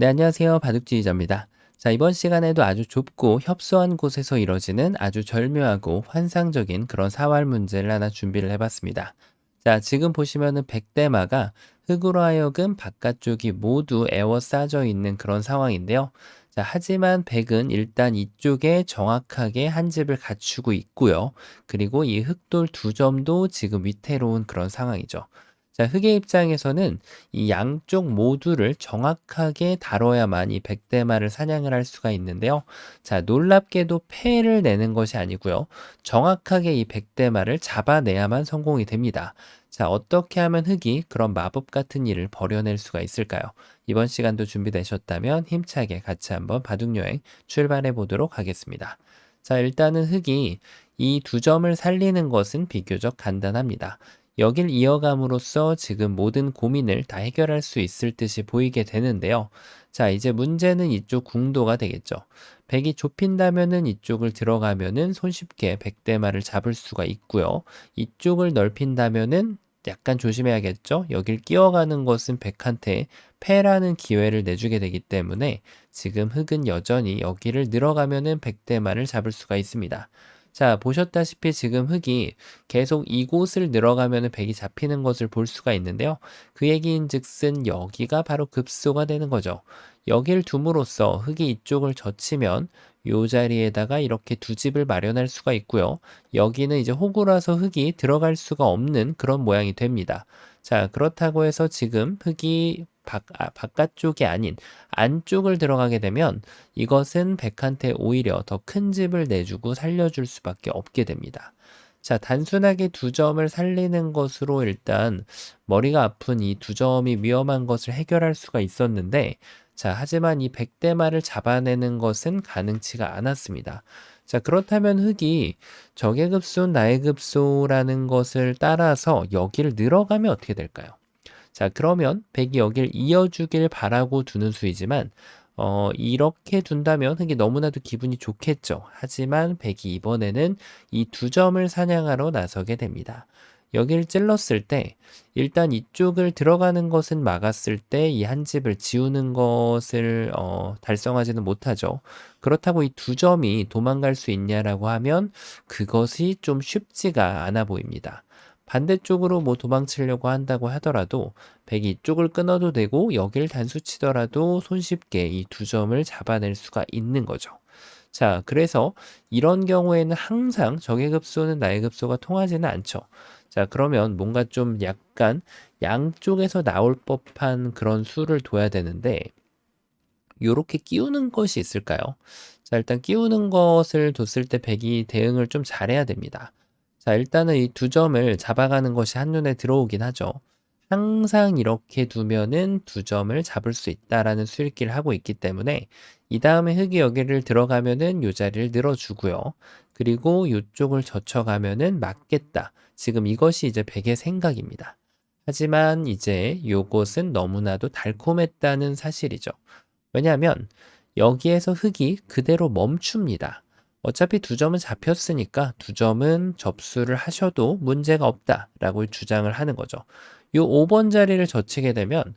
네, 안녕하세요. 바둑지휘자입니다. 자, 이번 시간에도 아주 좁고 협소한 곳에서 이뤄지는 아주 절묘하고 환상적인 그런 사활 문제를 하나 준비를 해봤습니다. 자, 지금 보시면은 백대마가 흙으로 하여금 바깥쪽이 모두 에워싸져 있는 그런 상황인데요. 자, 하지만 백은 일단 이쪽에 정확하게 한 집을 갖추고 있고요. 그리고 이 흙돌 두 점도 지금 위태로운 그런 상황이죠. 자, 흑의 입장에서는 이 양쪽 모두를 정확하게 다뤄야만 이 백대마를 사냥을 할 수가 있는데요. 자, 놀랍게도 패를 내는 것이 아니고요. 정확하게 이 백대마를 잡아내야만 성공이 됩니다. 자, 어떻게 하면 흑이 그런 마법 같은 일을 벌여낼 수가 있을까요? 이번 시간도 준비되셨다면 힘차게 같이 한번 바둑여행 출발해 보도록 하겠습니다. 자, 일단은 흑이 이 두 점을 살리는 것은 비교적 간단합니다. 여길 이어감으로써 지금 모든 고민을 다 해결할 수 있을 듯이 보이게 되는데요. 자, 이제 문제는 이쪽 궁도가 되겠죠. 백이 좁힌다면은 이쪽을 들어가면은 손쉽게 백대마를 잡을 수가 있고요. 이쪽을 넓힌다면은 약간 조심해야겠죠. 여길 끼어가는 것은 백한테 패라는 기회를 내주게 되기 때문에 지금 흑은 여전히 여기를 늘어가면은 백대마를 잡을 수가 있습니다. 자, 보셨다시피 지금 흙이 계속 이곳을 늘어가면 백이 잡히는 것을 볼 수가 있는데요. 그 얘기인 즉슨 여기가 바로 급소가 되는 거죠. 여길 둠으로써 흙이 이쪽을 젖히면 요 자리에다가 이렇게 두 집을 마련할 수가 있고요. 여기는 이제 호구라서 흙이 들어갈 수가 없는 그런 모양이 됩니다. 자, 그렇다고 해서 지금 흙이 바, 아, 바깥쪽이 아닌 안쪽을 들어가게 되면 이것은 백한테 오히려 더 큰 집을 내주고 살려줄 수밖에 없게 됩니다. 자, 단순하게 두 점을 살리는 것으로 일단 머리가 아픈 이 두 점이 위험한 것을 해결할 수가 있었는데, 자, 하지만 이 백대마를 잡아내는 것은 가능치가 않았습니다. 자, 그렇다면 흙이 적의 급소, 나의 급소라는 것을 따라서 여기를 늘어가면 어떻게 될까요? 자, 그러면 백이 여길 이어주길 바라고 두는 수이지만 어, 이렇게 둔다면 흑이 너무나도 기분이 좋겠죠. 하지만 백이 이번에는 이 두 점을 사냥하러 나서게 됩니다. 여기를 찔렀을 때 일단 이쪽을 들어가는 것은 막았을 때 이 한 집을 지우는 것을 어, 달성하지는 못하죠. 그렇다고 이 두 점이 도망갈 수 있냐라고 하면 그것이 좀 쉽지가 않아 보입니다. 반대쪽으로 뭐 도망치려고 한다고 하더라도 백이 이쪽을 끊어도 되고 여길 단수 치더라도 손쉽게 이 두 점을 잡아낼 수가 있는 거죠. 자, 그래서 이런 경우에는 항상 적의 급소는 나의 급소가 통하지는 않죠. 자, 그러면 뭔가 좀 약간 양쪽에서 나올 법한 그런 수를 둬야 되는데, 요렇게 끼우는 것이 있을까요? 자, 일단 끼우는 것을 뒀을 때 백이 대응을 좀 잘해야 됩니다. 자, 일단은 이 두 점을 잡아가는 것이 한눈에 들어오긴 하죠. 항상 이렇게 두면은 두 점을 잡을 수 있다라는 수익기를 하고 있기 때문에 이 다음에 흙이 여기를 들어가면은 요 자리를 늘어주고요. 그리고 이쪽을 젖혀가면은 맞겠다. 지금 이것이 이제 백의 생각입니다. 하지만 이제 요것은 너무나도 달콤했다는 사실이죠. 왜냐하면 여기에서 흙이 그대로 멈춥니다. 어차피 두 점은 잡혔으니까 두 점은 접수를 하셔도 문제가 없다라고 주장을 하는 거죠. 요 5번 자리를 젖히게 되면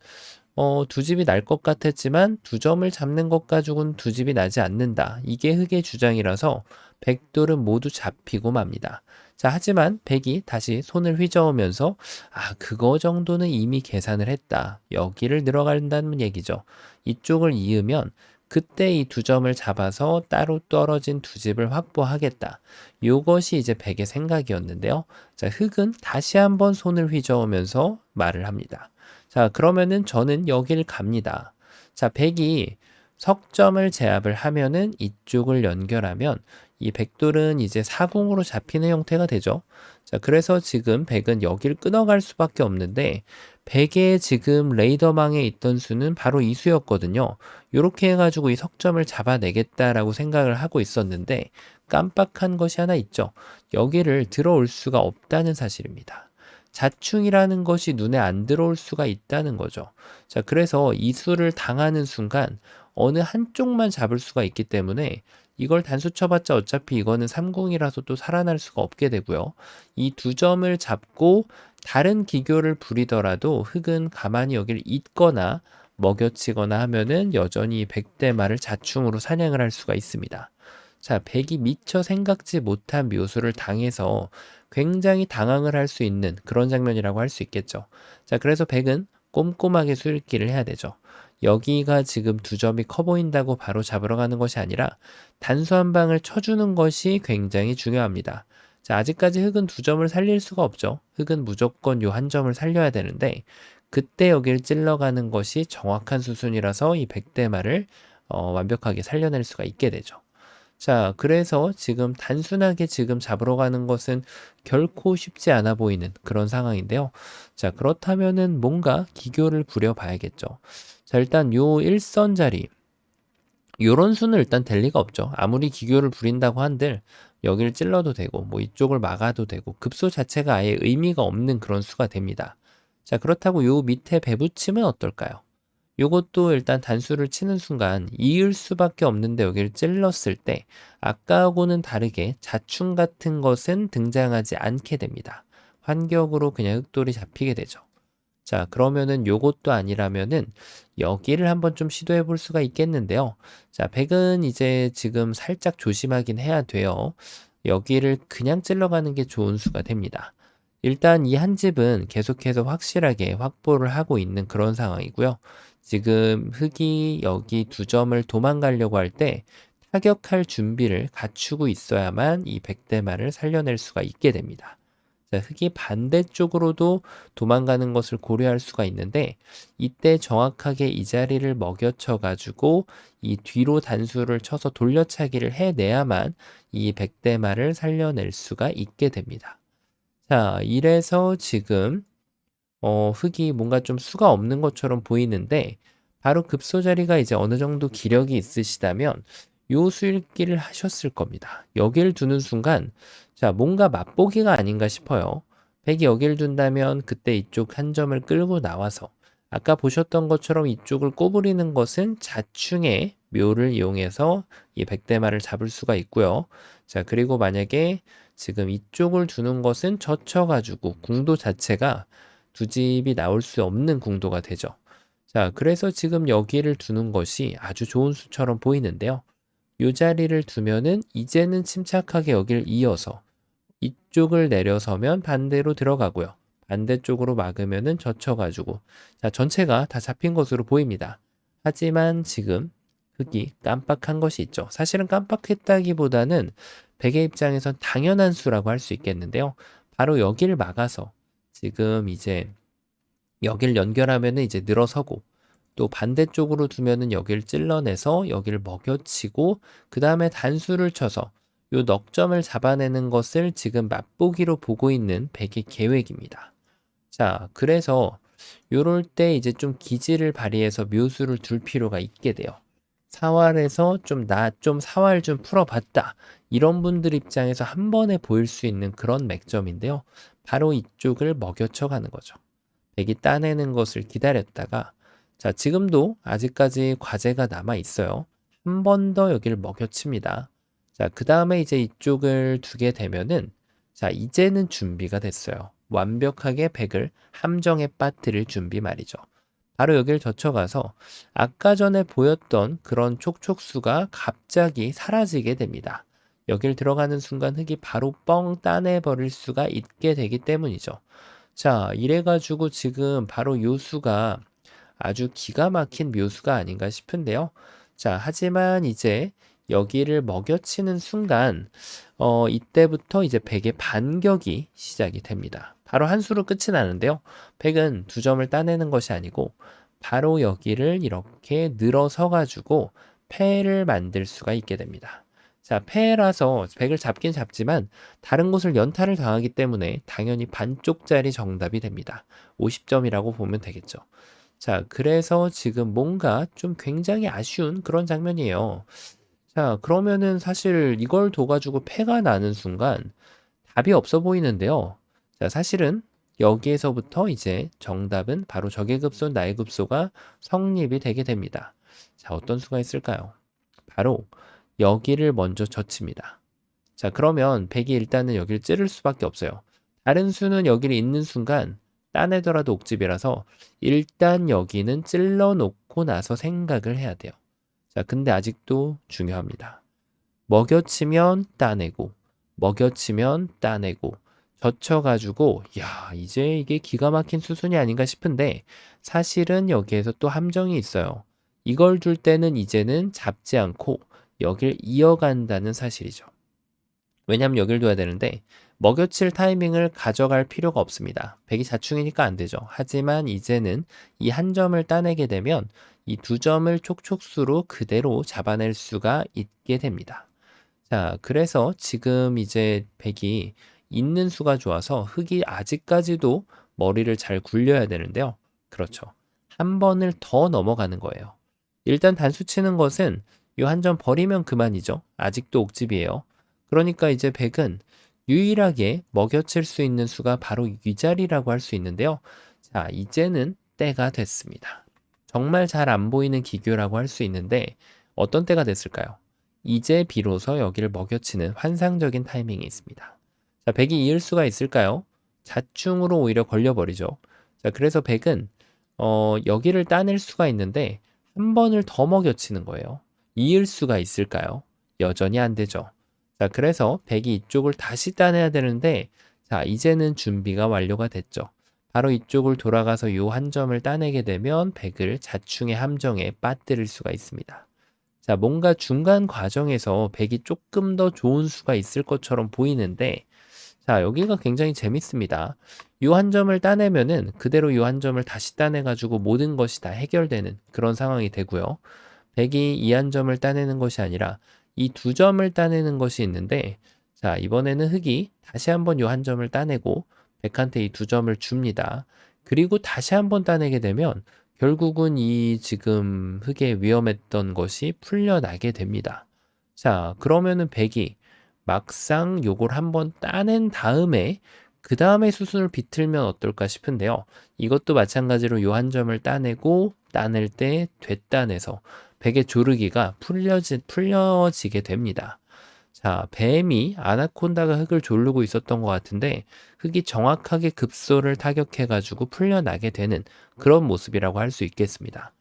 어, 두 집이 날 것 같았지만 두 점을 잡는 것 가지고는 두 집이 나지 않는다. 이게 흑의 주장이라서 백돌은 모두 잡히고 맙니다. 자, 하지만 백이 다시 손을 휘저으면서 아, 그거 정도는 이미 계산을 했다. 여기를 들어간다는 얘기죠. 이쪽을 이으면 그때 이 두 점을 잡아서 따로 떨어진 두 집을 확보하겠다. 요것이 이제 백의 생각이었는데요. 자, 흑은 다시 한번 손을 휘저으면서 말을 합니다. 자, 그러면은 저는 여길 갑니다. 자, 백이 석점을 제압을 하면은 이쪽을 연결하면 이 백돌은 이제 사공으로 잡히는 형태가 되죠. 자, 그래서 지금 백은 여길 끊어갈 수밖에 없는데 백의 지금 레이더망에 있던 수는 바로 이 수였거든요. 이렇게 해가지고 이 석점을 잡아내겠다라고 생각을 하고 있었는데 깜빡한 것이 하나 있죠. 여기를 들어올 수가 없다는 사실입니다. 자충이라는 것이 눈에 안 들어올 수가 있다는 거죠. 자, 그래서 이 수를 당하는 순간 어느 한쪽만 잡을 수가 있기 때문에 이걸 단수 쳐봤자 어차피 이거는 30이라서 또 살아날 수가 없게 되고요. 이 두 점을 잡고 다른 기교를 부리더라도 흙은 가만히 여기를 잇거나 먹여치거나 하면은 여전히 백대 말을 자충으로 사냥을 할 수가 있습니다. 자, 백이 미처 생각지 못한 묘수를 당해서 굉장히 당황을 할 수 있는 그런 장면이라고 할 수 있겠죠. 자, 그래서 백은 꼼꼼하게 수읽기를 해야 되죠. 여기가 지금 두 점이 커 보인다고 바로 잡으러 가는 것이 아니라 단수 한 방을 쳐주는 것이 굉장히 중요합니다. 자, 아직까지 흑은 두 점을 살릴 수가 없죠. 흑은 무조건 요 한 점을 살려야 되는데 그때 여기를 찔러가는 것이 정확한 수순이라서 이 백대마를 어, 완벽하게 살려낼 수가 있게 되죠. 자, 그래서 지금 단순하게 지금 잡으러 가는 것은 결코 쉽지 않아 보이는 그런 상황인데요. 자, 그렇다면은 뭔가 기교를 부려봐야겠죠. 자, 일단 요 일선 자리, 요런 수는 일단 될 리가 없죠. 아무리 기교를 부린다고 한들 여기를 찔러도 되고, 뭐 이쪽을 막아도 되고, 급소 자체가 아예 의미가 없는 그런 수가 됩니다. 자, 그렇다고 요 밑에 배붙임은 어떨까요? 요것도 일단 단수를 치는 순간 이을 수밖에 없는데 여기를 찔렀을 때 아까하고는 다르게 자충 같은 것은 등장하지 않게 됩니다. 환격으로 그냥 흑돌이 잡히게 되죠. 자, 그러면은 요것도 아니라면은 여기를 한번 좀 시도해 볼 수가 있겠는데요. 자, 백은 이제 지금 살짝 조심하긴 해야 돼요. 여기를 그냥 찔러가는 게 좋은 수가 됩니다. 일단 이 한 집은 계속해서 확실하게 확보를 하고 있는 그런 상황이고요. 지금 흑이 여기 두 점을 도망가려고 할 때 타격할 준비를 갖추고 있어야만 이 백대마를 살려낼 수가 있게 됩니다. 자, 흑이 반대쪽으로도 도망가는 것을 고려할 수가 있는데 이때 정확하게 이 자리를 먹여쳐 가지고 이 뒤로 단수를 쳐서 돌려차기를 해내야만 이 백대마를 살려낼 수가 있게 됩니다. 자, 이래서 지금 어, 흙이 뭔가 좀 수가 없는 것처럼 보이는데 바로 급소 자리가 이제 어느 정도 기력이 있으시다면 요 수읽기를 하셨을 겁니다. 여기를 두는 순간 자 뭔가 맛보기가 아닌가 싶어요. 백이 여기를 둔다면 그때 이쪽 한 점을 끌고 나와서 아까 보셨던 것처럼 이쪽을 꼬부리는 것은 자충의 묘를 이용해서 이 백대마를 잡을 수가 있고요. 자 그리고 만약에 지금 이쪽을 두는 것은 젖혀가지고 궁도 자체가 두 집이 나올 수 없는 궁도가 되죠. 자, 그래서 지금 여기를 두는 것이 아주 좋은 수처럼 보이는데요. 이 자리를 두면은 이제는 침착하게 여기를 이어서 이쪽을 내려서면 반대로 들어가고요. 반대쪽으로 막으면은 젖혀가지고 자 전체가 다 잡힌 것으로 보입니다. 하지만 지금 흙이 깜빡한 것이 있죠. 사실은 깜빡했다기보다는 백의 입장에선 당연한 수라고 할 수 있겠는데요. 바로 여기를 막아서 지금 이제 여기를 연결하면은 이제 늘어서고 또 반대쪽으로 두면은 여기를 찔러내서 여기를 먹여치고 그 다음에 단수를 쳐서 요 넉점을 잡아내는 것을 지금 맛보기로 보고 있는 백의 계획입니다. 자, 그래서 요럴 때 이제 좀 기지를 발휘해서 묘수를 둘 필요가 있게 돼요. 사활에서 좀 나 좀 사활 좀 풀어봤다. 이런 분들 입장에서 한 번에 보일 수 있는 그런 맥점인데요. 바로 이쪽을 먹여쳐 가는 거죠. 백이 따내는 것을 기다렸다가 자, 지금도 아직까지 과제가 남아 있어요. 한 번 더 여기를 먹여칩니다. 자, 그 다음에 이제 이쪽을 두게 되면은 자, 이제는 준비가 됐어요. 완벽하게 백을 함정에 빠뜨릴 준비 말이죠. 바로 여기를 젖혀가서 아까 전에 보였던 그런 촉촉수가 갑자기 사라지게 됩니다. 여길 들어가는 순간 흙이 바로 뻥 따내버릴 수가 있게 되기 때문이죠. 자, 이래가지고 지금 바로 요 수가 아주 기가 막힌 묘수가 아닌가 싶은데요. 자, 하지만 이제 여기를 먹여치는 순간, 어, 이때부터 이제 백의 반격이 시작이 됩니다. 바로 한 수로 끝이 나는데요. 백은 두 점을 따내는 것이 아니고, 바로 여기를 이렇게 늘어서 가지고 패를 만들 수가 있게 됩니다. 자, 패라서 100을 잡긴 잡지만 다른 곳을 연타를 당하기 때문에 당연히 반쪽짜리 정답이 됩니다. 50점이라고 보면 되겠죠. 자, 그래서 지금 뭔가 좀 굉장히 아쉬운 그런 장면이에요. 자, 그러면은 사실 이걸 둬가지고 패가 나는 순간 답이 없어 보이는데요. 자, 사실은 여기에서부터 이제 정답은 바로 적의급소, 나의급소가 성립이 되게 됩니다. 자, 어떤 수가 있을까요? 바로 여기를 먼저 젖힙니다. 자, 그러면 100이 일단은 여기를 찌를 수밖에 없어요. 다른 수는 여기를 있는 순간 따내더라도 옥집이라서 일단 여기는 찔러 놓고 나서 생각을 해야 돼요. 자, 근데 아직도 중요합니다. 먹여치면 따내고, 먹여치면 따내고, 젖혀가지고, 야, 이제 이게 기가 막힌 수순이 아닌가 싶은데, 사실은 여기에서 또 함정이 있어요. 이걸 줄 때는 이제는 잡지 않고 여길 이어간다는 사실이죠. 왜냐하면 여길 둬야 되는데 먹여칠 타이밍을 가져갈 필요가 없습니다. 백이 자충이니까 안 되죠. 하지만 이제는 이 한 점을 따내게 되면 이 두 점을 촉촉수로 그대로 잡아낼 수가 있게 됩니다. 자, 그래서 지금 이제 백이 있는 수가 좋아서 흙이 아직까지도 머리를 잘 굴려야 되는데요. 그렇죠. 한 번을 더 넘어가는 거예요. 일단 단수 치는 것은 이 한 점 버리면 그만이죠. 아직도 옥집이에요. 그러니까 이제 백은 유일하게 먹여칠 수 있는 수가 바로 이 자리라고 할 수 있는데요. 자, 이제는 때가 됐습니다. 정말 잘 안 보이는 기교라고 할 수 있는데 어떤 때가 됐을까요? 이제 비로소 여기를 먹여치는 환상적인 타이밍이 있습니다. 자, 백이 이을 수가 있을까요? 자충으로 오히려 걸려버리죠. 자, 그래서 백은 어, 여기를 따낼 수가 있는데 한 번을 더 먹여치는 거예요. 이을 수가 있을까요? 여전히 안 되죠. 자, 그래서 백이 이쪽을 다시 따내야 되는데, 자, 이제는 준비가 완료가 됐죠. 바로 이쪽을 돌아가서 이한 점을 따내게 되면 백을 자충의 함정에 빠뜨릴 수가 있습니다. 자, 뭔가 중간 과정에서 백이 조금 더 좋은 수가 있을 것처럼 보이는데, 자, 여기가 굉장히 재밌습니다. 이한 점을 따내면은 그대로 이한 점을 다시 따내가지고 모든 것이 다 해결되는 그런 상황이 되고요. 백이 이 한 점을 따내는 것이 아니라 이 두 점을 따내는 것이 있는데, 자, 이번에는 흑이 다시 한번 이한 점을 따내고 백한테 이 두 점을 줍니다. 그리고 다시 한번 따내게 되면 결국은 이 지금 흑의 위험했던 것이 풀려나게 됩니다. 자, 그러면은 백이 막상 요걸 한번 따낸 다음에 그 다음에 수순을 비틀면 어떨까 싶은데요. 이것도 마찬가지로 요 한 점을 따내고 따낼 때 되따내서 백의 조르기가 풀려지, 풀려지게 됩니다. 자, 뱀이 아나콘다가 흙을 조르고 있었던 것 같은데 흙이 정확하게 급소를 타격해가지고 풀려나게 되는 그런 모습이라고 할 수 있겠습니다.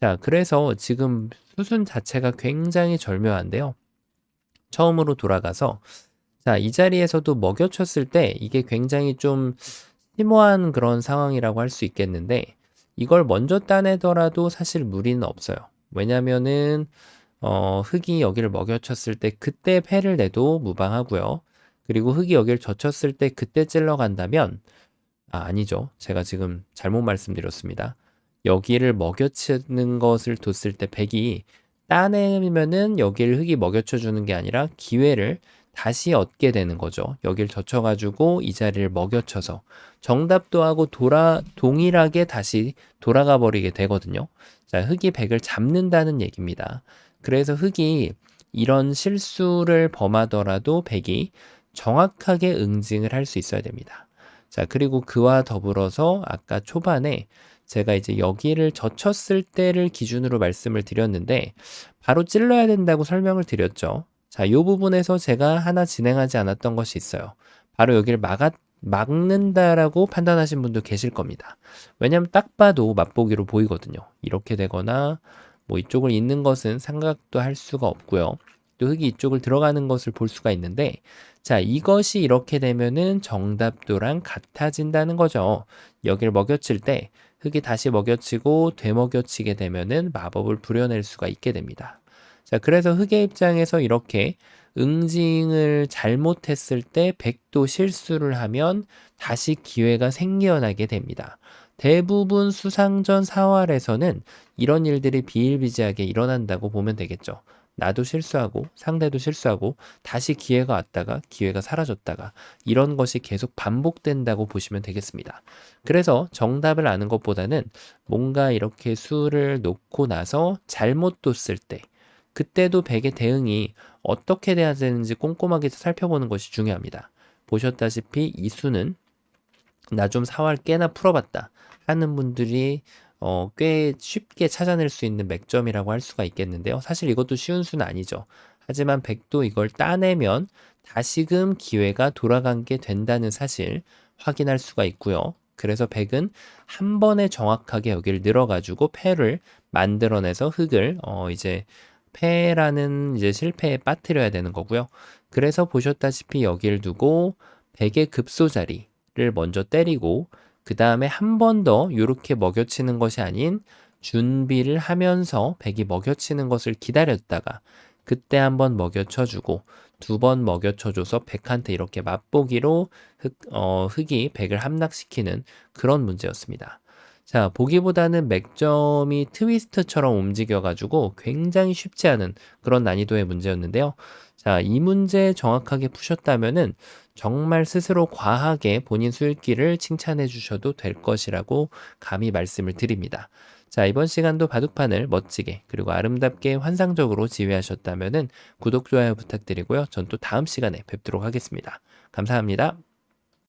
자, 그래서 지금 수순 자체가 굉장히 절묘한데요. 처음으로 돌아가서 자, 이 자리에서도 먹여쳤을 때 이게 굉장히 좀 심오한 그런 상황이라고 할 수 있겠는데 이걸 먼저 따내더라도 사실 무리는 없어요. 왜냐면은 어, 흙이 여기를 먹여쳤을 때 그때 패를 내도 무방하고요. 그리고 흙이 여기를 젖혔을 때 그때 찔러 간다면 아, 아니죠. 제가 지금 잘못 말씀드렸습니다. 여기를 먹여치는 것을 뒀을 때 백이 따내면은 여기를 흙이 먹여쳐 주는 게 아니라 기회를 다시 얻게 되는 거죠. 여기를 젖혀가지고 이 자리를 먹여쳐서 정답도 하고 돌아 동일하게 다시 돌아가 버리게 되거든요. 자, 흙이 백을 잡는다는 얘기입니다. 그래서 흙이 이런 실수를 범하더라도 백이 정확하게 응징을 할 수 있어야 됩니다. 자, 그리고 그와 더불어서 아까 초반에 제가 이제 여기를 젖혔을 때를 기준으로 말씀을 드렸는데 바로 찔러야 된다고 설명을 드렸죠. 자, 이 부분에서 제가 하나 진행하지 않았던 것이 있어요. 바로 여기를 막아, 막는다라고 판단하신 분도 계실 겁니다. 왜냐하면 딱 봐도 맛보기로 보이거든요. 이렇게 되거나 뭐 이쪽을 잇는 것은 생각도 할 수가 없고요. 또 흙이 이쪽을 들어가는 것을 볼 수가 있는데 자 이것이 이렇게 되면은 정답도랑 같아진다는 거죠. 여기를 먹여칠 때 흙이 다시 먹여치고 되먹여치게 되면은 마법을 부려낼 수가 있게 됩니다. 자, 그래서 흙의 입장에서 이렇게 응징을 잘못했을 때 100도 실수를 하면 다시 기회가 생겨나게 됩니다. 대부분 수상전 사활에서는 이런 일들이 비일비재하게 일어난다고 보면 되겠죠. 나도 실수하고 상대도 실수하고 다시 기회가 왔다가 기회가 사라졌다가 이런 것이 계속 반복된다고 보시면 되겠습니다. 그래서 정답을 아는 것보다는 뭔가 이렇게 수를 놓고 나서 잘못 뒀을 때 그때도 백의 대응이 어떻게 돼야 되는지 꼼꼼하게 살펴보는 것이 중요합니다. 보셨다시피 이 수는 나 좀 사활 깨나 풀어봤다 하는 분들이 어, 꽤 쉽게 찾아낼 수 있는 맥점이라고 할 수가 있겠는데요. 사실 이것도 쉬운 수는 아니죠. 하지만 백도 이걸 따내면 다시금 기회가 돌아간 게 된다는 사실 확인할 수가 있고요. 그래서 백은 한 번에 정확하게 여기를 늘어가지고 패를 만들어내서 흙을 어 이제 패라는 이제 실패에 빠뜨려야 되는 거고요. 그래서 보셨다시피 여기를 두고 백의 급소 자리를 먼저 때리고 그 다음에 한 번 더 이렇게 먹여치는 것이 아닌 준비를 하면서 백이 먹여치는 것을 기다렸다가 그때 한 번 먹여쳐주고 두 번 먹여쳐줘서 백한테 이렇게 맛보기로 흑, 어, 흑이 백을 함락시키는 그런 문제였습니다. 자, 보기보다는 맥점이 트위스트처럼 움직여가지고 굉장히 쉽지 않은 그런 난이도의 문제였는데요. 자, 이 문제 정확하게 푸셨다면은 정말 스스로 과하게 본인 수익기를 칭찬해 주셔도 될 것이라고 감히 말씀을 드립니다. 자, 이번 시간도 바둑판을 멋지게 그리고 아름답게 환상적으로 지휘하셨다면은 구독, 좋아요 부탁드리고요. 전 또 다음 시간에 뵙도록 하겠습니다. 감사합니다.